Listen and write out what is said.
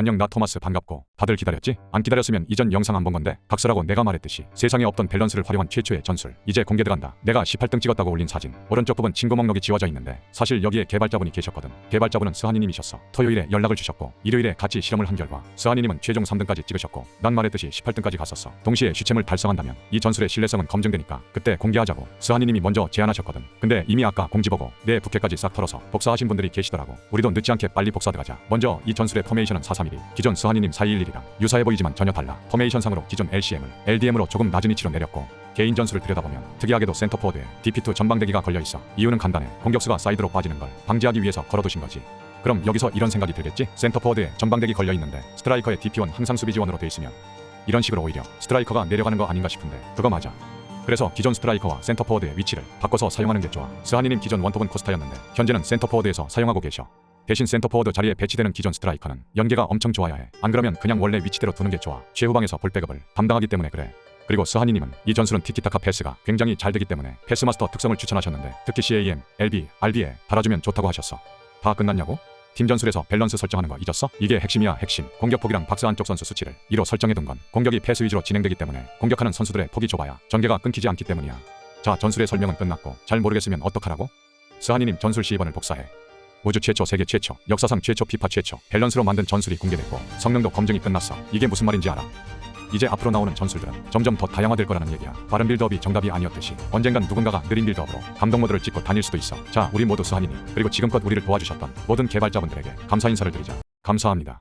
안녕 나 토마스 반갑고. 다들 기다렸지? 안 기다렸으면 이전 영상 안본 건데 각설하고 내가 말했듯이 세상에 없던 밸런스를 활용한 최초의 전술. 이제 공개 들어간다. 내가 18등 찍었다고 올린 사진. 오른쪽 부분 친구 목록이 지워져 있는데 사실 여기에 개발자분이 계셨거든. 개발자분은 스하니님이셨어. 토요일에 연락을 주셨고 일요일에 같이 실험을 한 결과 스하니님은 최종 3등까지 찍으셨고 난 말했듯이 18등까지 갔었어. 동시에 시체물 달성한다면 이 전술의 신뢰성은 검증되니까 그때 공개하자고 스하니님이 먼저 제안하셨거든. 근데 이미 아까 공지 보고 내 부캐까지 싹 털어서 복사하신 분들이 계시더라고. 우리도 늦지 않게 빨리 복사 들어가자. 먼저 이 전술의 포메이션은 431이 기존 스하니님 411이랑 유사해 보이지만 전혀 달라. 포메이션상으로 기존 LCM을 LDM으로 조금 낮은 위치로 내렸고 개인 전술을 들여다보면 특이하게도 센터포워드에 DP2 전방대기가 걸려있어. 이유는 간단해. 공격수가 사이드로 빠지는 걸 방지하기 위해서 걸어두신 거지. 그럼 여기서 이런 생각이 들겠지? 센터포워드에 전방대기 걸려있는데 스트라이커의 DP1 항상 수비 지원으로 돼 있으면 이런 식으로 오히려 스트라이커가 내려가는 거 아닌가 싶은데 그거 맞아. 그래서 기존 스트라이커와 센터포워드의 위치를 바꿔서 사용하는 게 좋아. 스하니님 기존 원톱은 코스타였는데 현재는 센터포워드에서 사용하고 계셔 대신 센터포워드 자리에 배치되는 기존 스트라이커는 연계가 엄청 좋아야 해. 안 그러면 그냥 원래 위치대로 두는 게 좋아. 최후방에서 볼 백업을 담당하기 때문에 그래. 그리고 스하니님은 이 전술은 티키타카 패스가 굉장히 잘 되기 때문에 패스마스터 특성을 추천하셨는데 특히 CAM, LB, RB에 달아주면 좋다고 하셨어. 다 끝났냐고? 팀 전술에서 밸런스 설정하는 거 잊었어? 이게 핵심이야 핵심. 공격 폭이랑 박스 안쪽 선수 수치를 2로 설정해둔 건 공격이 패스 위주로 진행되기 때문에 공격하는 선수들의 폭이 좁아야 전개가 끊기지 않기 때문이야. 자 전술의 설명은 끝났고 잘 모르겠으면 어떡하라고? 스하니님 전술 시입원을 복사해. 우주 최초, 세계 최초, 역사상 최초, 피파 최초, 밸런스로 만든 전술이 공개됐고 성능도 검증이 끝났어. 이게 무슨 말인지 알아? 이제 앞으로 나오는 전술들은 점점 더 다양화될 거라는 얘기야. 빠른 빌드업이 정답이 아니었듯이 언젠간 누군가가 느린 빌드업으로 감동 모드를 찍고 다닐 수도 있어. 자, 우리 모두 수한이니 그리고 지금껏 우리를 도와주셨던 모든 개발자분들에게 감사 인사를 드리자. 감사합니다.